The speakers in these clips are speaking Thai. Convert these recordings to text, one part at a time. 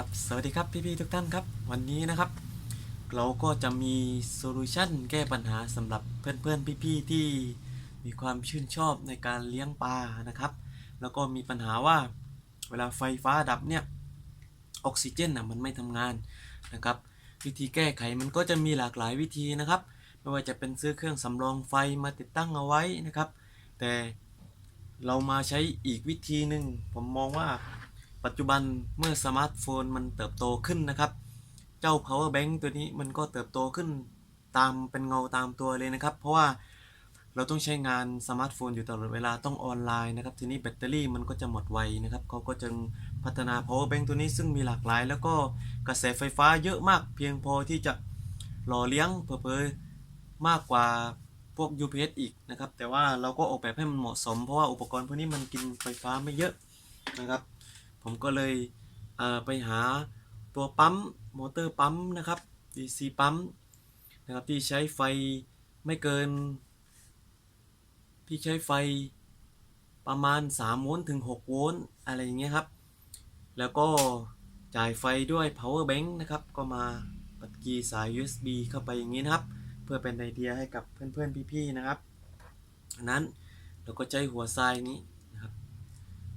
ครับสวัสดีครับพี่ๆทุกท่านครับ วันนี้นะครับ เราก็จะมีโซลูชันแก้ปัญหาสำหรับเพื่อนๆพี่ๆที่มีความชื่นชอบในการเลี้ยงปลานะครับ แล้วก็มีปัญหาว่าเวลาไฟฟ้าดับเนี่ยออกซิเจนนะมันไม่ทำงานนะครับ วิธีแก้ไขมันก็จะมีหลากหลายวิธีนะครับ ไม่ว่าจะเป็นซื้อเครื่องสำรองไฟมาติดตั้งเอาไว้นะครับ แต่เรามาใช้อีกวิธีหนึ่งผมมองว่า ปัจจุบันเมื่อสมาร์ทโฟนมันเติบโตขึ้นนะครับ เจ้า power bank ตัวนี้มันก็เติบโตขึ้นตามเป็นเงาตามตัวเลยนะครับ เพราะว่าเราต้องใช้งานสมาร์ทโฟนอยู่ตลอดเวลาต้องออนไลน์นะครับ ทีนี้แบตเตอรี่มันก็จะหมดไวนะครับเขาก็จึงพัฒนา power bank ตัวนี้ซึ่งมีหลากหลาย แล้วก็กระแสไฟฟ้าเยอะมากเพียงพอที่จะหล่อเลี้ยงเผลอๆมากกว่าพวก UPS อีกนะครับ แต่ว่าเราก็ออกแบบให้มันเหมาะสม เพราะว่าอุปกรณ์พวกนี้มันกินไฟฟ้าไม่เยอะนะครับ ผมก็เลยไปหาตัวปั๊มมอเตอร์ปั๊มนะครับ DC ปั๊มนะครับที่ใช้ไฟไม่เกิน ที่ใช้ไฟประมาณ 3 โวลต์ถึง 6 โวลต์อะไรอย่างเงี้ยครับ แล้วก็จ่ายไฟด้วย power bank นะครับ ก็มาปัดกีสาย USB เข้าไปอย่างนี้นะครับ เพื่อเป็นไอเดียให้กับเพื่อนๆ พี่ๆ นะครับนั้นเราก็ใช้หัวทรายนี้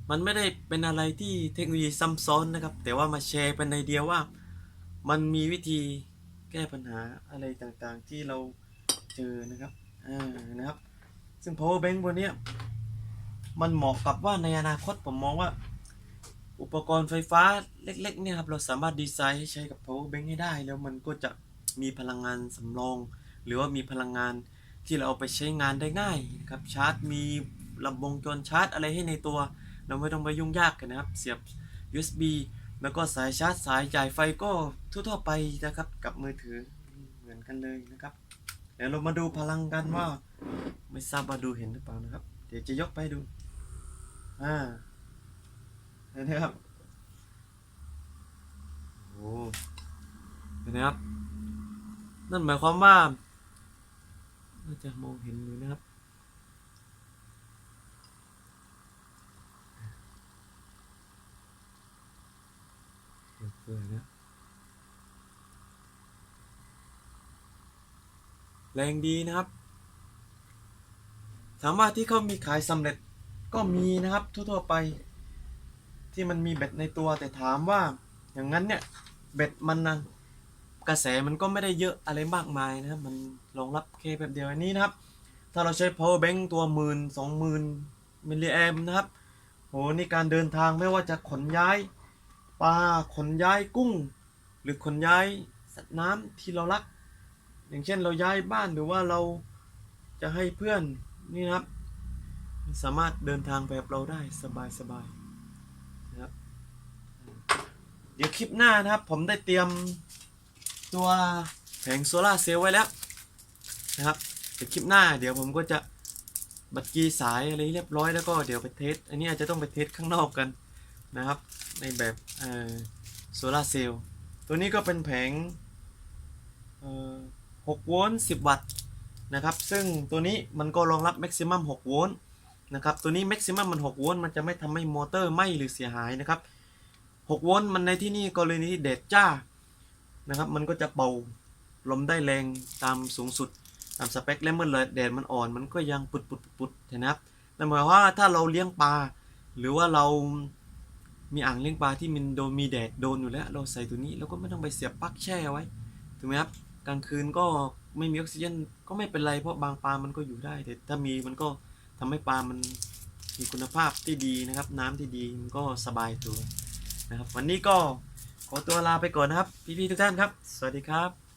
มันไม่ได้เป็นอะไรที่เทคโนโลยีซับซ้อนนะครับ แต่ว่ามาแชร์เป็นไอเดียว่า มันมีวิธีแก้ปัญหาอะไรต่างๆ ที่เราเจอนะครับอ่านะครับ ซึ่ง power bank ตัวนี้มันเหมาะกับว่าในอนาคตผมมองว่า อุปกรณ์ไฟฟ้าเล็กๆเนี่ยครับ เราสามารถดีไซน์ให้ใช้กับ power bank ให้ได้ แล้วมันก็จะมีพลังงานสำรอง หรือว่ามีพลังงานที่เราเอาไปใช้งานได้ง่ายนะครับชาร์จมีลำวงจรชาร์จอะไรให้ในตัว เราไม่ต้องไปยุ่งยากกันนะครับ เสียบ USB แล้วก็สายชาร์จสายจ่ายไฟก็ทั่วๆไปนะครับ กับมือถือเหมือนกันเลยนะครับ เดี๋ยวเรามาดูพลังกันว่า ไม่ทราบว่าดูเห็นหรือเปล่านะครับ เดี๋ยวจะยกไปดูอ่าเห็นไหมครับโอ้เห็นไหมครับ นั่นหมายความว่าน่าจะมองเห็นอยู่นะครับ เปื่อยๆนะแรงดีนะครับ ถามว่าที่เขามีขายสำเร็จก็มีนะครับทั่วๆไป ที่มันมีเบ็ดในตัวแต่ถามว่าอย่างนั้นเนี่ยเบ็ดมันนะกระแสมันก็ไม่ได้เยอะอะไรมากมายนะครับมันรองรับแค่แบบเดียวอันนี้นะครับ ถ้าเราใช้ power bank ตัวหมื่นสองหมื่นมิลลิแอมนะครับโหนี่การเดินทางไม่ว่าจะขนย้าย ปลาขนย้ายกุ้ง หรือขนย้ายสัตว์น้ำที่เรารัก อย่างเช่นเราย้ายบ้านหรือว่าเราจะให้เพื่อนนี่นะครับ สามารถเดินทางไปกับเราได้สบายสบายๆนะครับเดี๋ยวคลิปหน้านะครับ ผมได้เตรียมตัวแผงโซลาเซลล์ไว้แล้วนะครับเดี๋ยวคลิปหน้า เดี๋ยวผมก็จะบัตรกีสายอะไรเรียบร้อยแล้วก็เดี๋ยวไปเทสอันนี้อาจจะต้องไปเทสข้างนอกกัน นะครับ ในแบบโซลาร์เซลล์ตัวนี้ก็เป็นแผง6โวลต์10 วัตต์นะครับ ซึ่งตัวนี้มันก็รองรับ maximum 6โวลต์นะครับ ตัวนี้ maximum มัน6โวลต์มันจะไม่ทำให้มอเตอร์ไหม้หรือเสียหายนะครับ6โวลต์มันในที่นี่กรณีที่แดดจ้านะครับ มันก็จะเป่าลมได้แรงตามสูงสุดตามสเปคและเมื่อแดดมันอ่อนมันก็ยังปุดปุดปุดนะครับนั่นหมายความว่าถ้าเราเลี้ยงปลาหรือว่าเรา มีอ่างเลี้ยงปลาที่มันโดนมีแดดโดนอยู่แล้ว เราใส่ตัวนี้เราก็ไม่ต้องไปเสียบปลั๊กแช่ไว้ถูกไหมครับกลางคืนก็ไม่มีออกซิเจนก็ไม่เป็นไรเพราะบางปลามันก็อยู่ได้ แต่ถ้ามีมันก็ทำให้ปลามันมีคุณภาพที่ดีนะครับ น้ำที่ดีมันก็สบายตัวนะครับ วันนี้ก็ขอตัวลาไปก่อนนะครับ พี่ๆทุกท่านครับ สวัสดีครับ